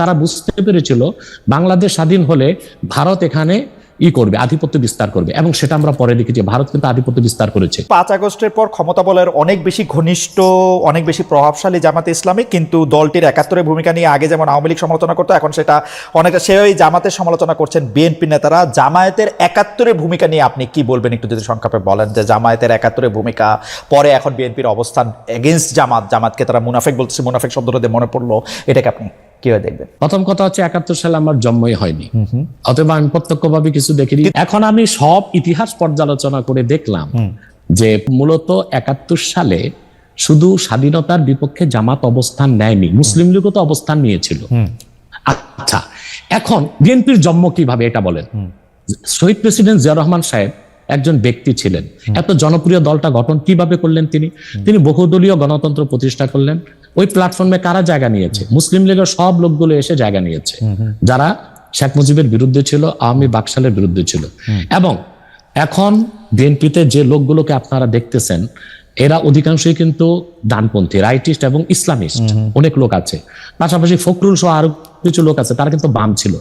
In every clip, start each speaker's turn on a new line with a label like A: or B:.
A: তারা বুঝতে পেরেছিল বাংলাদেশ স্বাধীন হলে ভারত এখানে ই করবে, আধিপত্য বিস্তার করবে এবং সেটা আমরা পরে দেখেছি, ভারত কিন্তু আধিপত্য বিস্তার করেছে।
B: পাঁচ আগস্টের পর ক্ষমতা বলের অনেক বেশি ঘনিষ্ঠ, অনেক বেশি প্রভাবশালী জামাতে ইসলামী কিন্তু দলটির একাত্তরের ভূমিকা নিয়ে আগে যেমন আওয়ামী লীগ সমালোচনা করতো, এখন সেটা অনেকটা সেভাবেই জামাতের সমালোচনা করছেন বিএনপি নেতারা। জামায়াতের একাত্তরের ভূমিকা নিয়ে আপনি কি বলবেন একটু যদি সংক্ষেপে বলেন যে জামায়াতের একাত্তরের ভূমিকা, পরে এখন বিএনপির অবস্থান এগেনস্ট জামাত, জামাতকে তারা মুনাফেক বলতেছে, মুনাফেক শব্দটা মনে পড়ল, এটাকে আপনি কীভাবে দেখবেন?
A: প্রথম কথা হচ্ছে একাত্তর সালে আমার জন্মই হয়নি। অথবা আমি প্রত্যক্ষভাবে কিছু দেখিনি। এখন আমি সব ইতিহাস পর্যালোচনা করে দেখলাম যে মূলত একাত্তর সালে শুধু স্বাধীনতার বিপক্ষে জামাত অবস্থান নেয়নি মুসলিম লীগও তো অবস্থান নিয়েছিল। আচ্ছা এখন বিএনপির জন্ম কীভাবে এটা বলেন? শহীদ প্রেসিডেন্ট জিয়া রহমান সাহেব একজন ব্যক্তি ছিলেন। এত জনপ্রিয় দলটা গঠন কীভাবে করলেন তিনি? তিনি বহুদলীয় গণতন্ত্র প্রতিষ্ঠা করলেন। ওই প্ল্যাটফর্মে কারা জায়গা নিয়েছে? মুসলিম লীগের সব লোকগুলো এসে জায়গা নিয়েছে। যারা শেখ মুজিবের বিরুদ্ধে ছিল আওয়ামী বাকশালের বিরুদ্ধে ছিল। এবং এখন বিএনপিতে যে লোকগুলোকে আপনারা দেখতেছেন এরা অধিকাংশই কিন্তু ডানপন্থী রাইটিস্ট এবং ইসলামিস্ট অনেক লোক আছে। পাশাপাশি ফখরুল সহ আরও কিছু লোক আছে তারা কিন্তু বাম ছিল।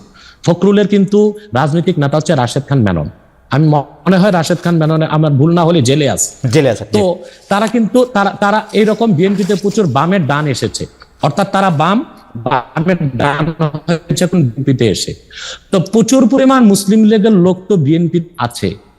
A: ফখরুলের কিন্তু রাজনৈতিক নেতা হচ্ছে রাশেদ খান মেনন। আমি মনে হয় রাশেদ খান মেননে আমার ভুল না হলে জেলে আছে।
B: জেলে আছে
A: তো তারা কিন্তু তারা তারা এইরকম বিএনপিতে প্রচুর বামের ডান এসেছে। অর্থাৎ তারা বাম বামের ডান হয়েছে এখন বিএনপিতে এসে। তো প্রচুর পরিমাণ মুসলিম লীগের লোক তো বিএনপি আছে।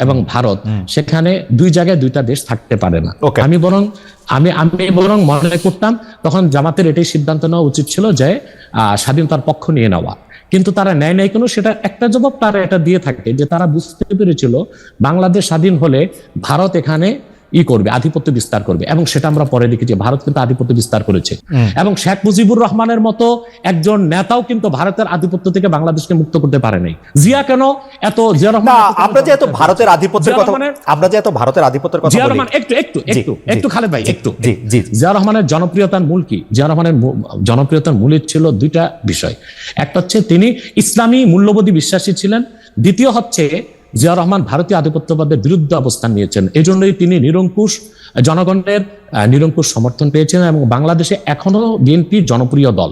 A: এবং ভারত সেখানে দুই জায়গায় দুইটা দেশ থাকতে পারে না. আমি বরং আমি আমি বরং মনে করতাম তখন জামাতের এটাই সিদ্ধান্ত নেওয়া উচিত ছিল যে আহ, স্বাধীনতার পক্ষ নিয়ে নেওয়া। কিন্তু তারা নেয় নাই কোনো সেটা একটা জবাব তারা এটা দিয়ে থাকে যে তারা বুঝতে পেরেছিল বাংলাদেশ স্বাধীন হলে ভারত এখানে ই করবে আধিপত্য বিস্তার করবে। এবং সেটা আমরা পরে দেখেছি ভারত কিন্তু আধিপত্য বিস্তার করেছে। এবং শেখ মুজিবুর রহমানের মতো একজন নেতাও কিন্তু ভারতের আধিপত্য থেকে বাংলাদেশকে মুক্ত করতে পারে নাই। জিয়া কেন এত জিয়া রহমান
B: আমরা যে এত ভারতের আধিপত্যের কথা আমরা যে এত ভারতের আধিপত্যের কথা
A: জিয়া রহমান একটু একটু একটু একটু খালেদ ভাই একটু।
B: জি জি
A: জিয়া রহমানের জনপ্রিয়তার মূল কি? জিয়া রহমানের জনপ্রিয়তার মূলের ছিল দুইটা বিষয়। একটা হচ্ছে তিনি ইসলামী মূল্যবোধী বিশ্বাসী ছিলেন দ্বিতীয় হচ্ছে জিয়া রহমান ভারতীয় আধিপত্যবাদের বিরুদ্ধে অবস্থান নিয়েছেন। এই জন্যই তিনি নিরঙ্কুশ জনগণের নিরঙ্কুশ সমর্থন পেয়েছেন এবং বাংলাদেশে এখনও বিএনপি জনপ্রিয় দল।